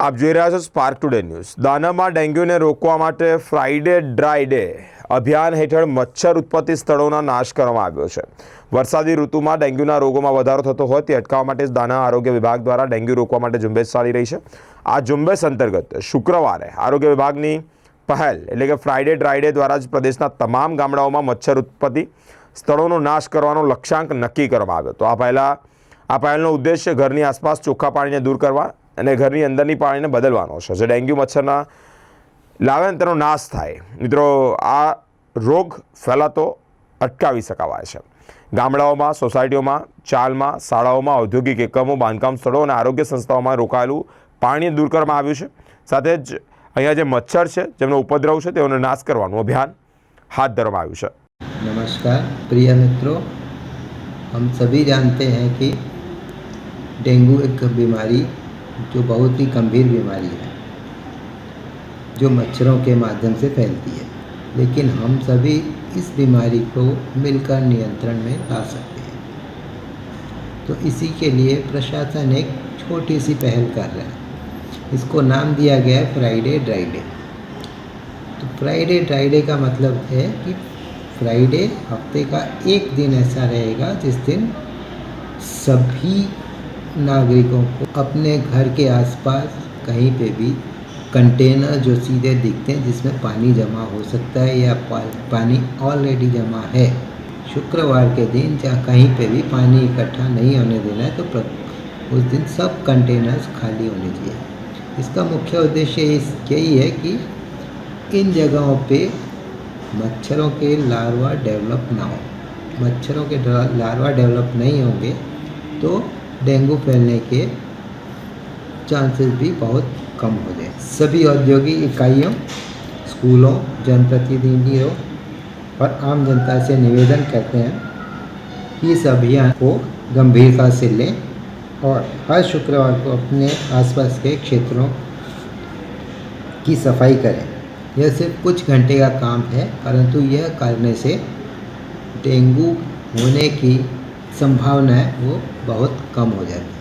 આપ જોઈ રહ્યા છો સ્પાર્ક ટુડે ન્યૂઝ દાનામાં ડેન્ગ્યુને રોકવા માટે ફ્રાઈડે ડ્રાય ડે અભિયાન હેઠળ મચ્છર ઉત્પત્તિ સ્થળોના નાશ કરવામાં આવ્યો છે. વરસાદી ઋતુમાં ડેન્ગ્યુના રોગોમાં વધારો થતો હોય તે અટકાવવા માટે દાના આરોગ્ય વિભાગ દ્વારા ડેન્ગ્યુ રોકવા માટે ઝુંબેશ ચાલી રહી છે. આ ઝુંબેશ અંતર્ગત શુક્રવારે આરોગ્ય વિભાગની પહેલ એટલે કે ફ્રાઈડે ડ્રાય ડે દ્વારા જ પ્રદેશના તમામ ગામડાઓમાં મચ્છર ઉત્પત્તિ સ્થળોનો નાશ કરવાનો લક્ષ્યાંક નક્કી કરવામાં આવ્યો તો આ પહેલાં આ પહેલનો ઉદ્દેશ્ય ઘરની આસપાસ ચોખ્ખા પાણીને દૂર કરવા અને ઘરની અંદરની પાણીને બદલવાનો છે જે ડેન્ગ્યુ મચ્છરના લાવે ને તેનો નાશ થાય મિત્રો આ રોગ ફેલાતો અટકાવી શકાવાય છે ગામડાઓમાં સોસાયટીઓમાં ચાલમાં શાળાઓમાં ઔદ્યોગિક એકમો બાંધકામ સ્થળો અને આરોગ્ય સંસ્થાઓમાં રોકાયેલું પાણી દૂર કરવામાં આવ્યું છે સાથે જ અહીંયા જે મચ્છર છે જેમનો ઉપદ્રવ છે તેઓનો નાશ કરવાનું અભિયાન હાથ ધરવામાં આવ્યું છે नमस्कार प्रिय मित्रों हम सभी जानते हैं कि डेंगू एक बीमारी जो बहुत ही गंभीर बीमारी है, जो मच्छरों के माध्यम से फैलती है। लेकिन हम सभी इस बीमारी को मिलकर नियंत्रण में ला सकते हैं। तो इसी के लिए प्रशासन एक छोटी सी पहल कर रहा है। इसको नाम दिया गया है फ्राइडे ड्राई डे तो फ्राइडे ड्राई डे का मतलब है कि फ्राइडे हफ़्ते का एक दिन ऐसा रहेगा जिस दिन सभी नागरिकों को अपने घर के आसपास कहीं पे भी कंटेनर जो सीधे दिखते हैं, जिसमें पानी जमा हो सकता है या पानी ऑलरेडी जमा है। शुक्रवार के दिन जहाँ कहीं पे भी पानी इकट्ठा नहीं होने देना है तो उस दिन सब कंटेनर्स खाली होने चाहिए। इसका मुख्य उद्देश्य इस यही है कि इन जगहों पे मच्छरों के लार्वा डेवलप ना हो। मच्छरों के लार्वा डेवलप नहीं होंगे तो डेंगू फैलने के चांसेस भी बहुत कम हो जाए। सभी औद्योगिक इकाइयों, स्कूलों, जनप्रतिनिधियों और आम जनता से निवेदन करते हैं कि इस अभियान को गंभीरता से लें और हर शुक्रवार को अपने आसपास के क्षेत्रों की सफ़ाई करें। यह सिर्फ़ कुछ घंटे का काम है, परंतु यह करने से डेंगू होने की संभावना है वो बहुत कम हो जाती है।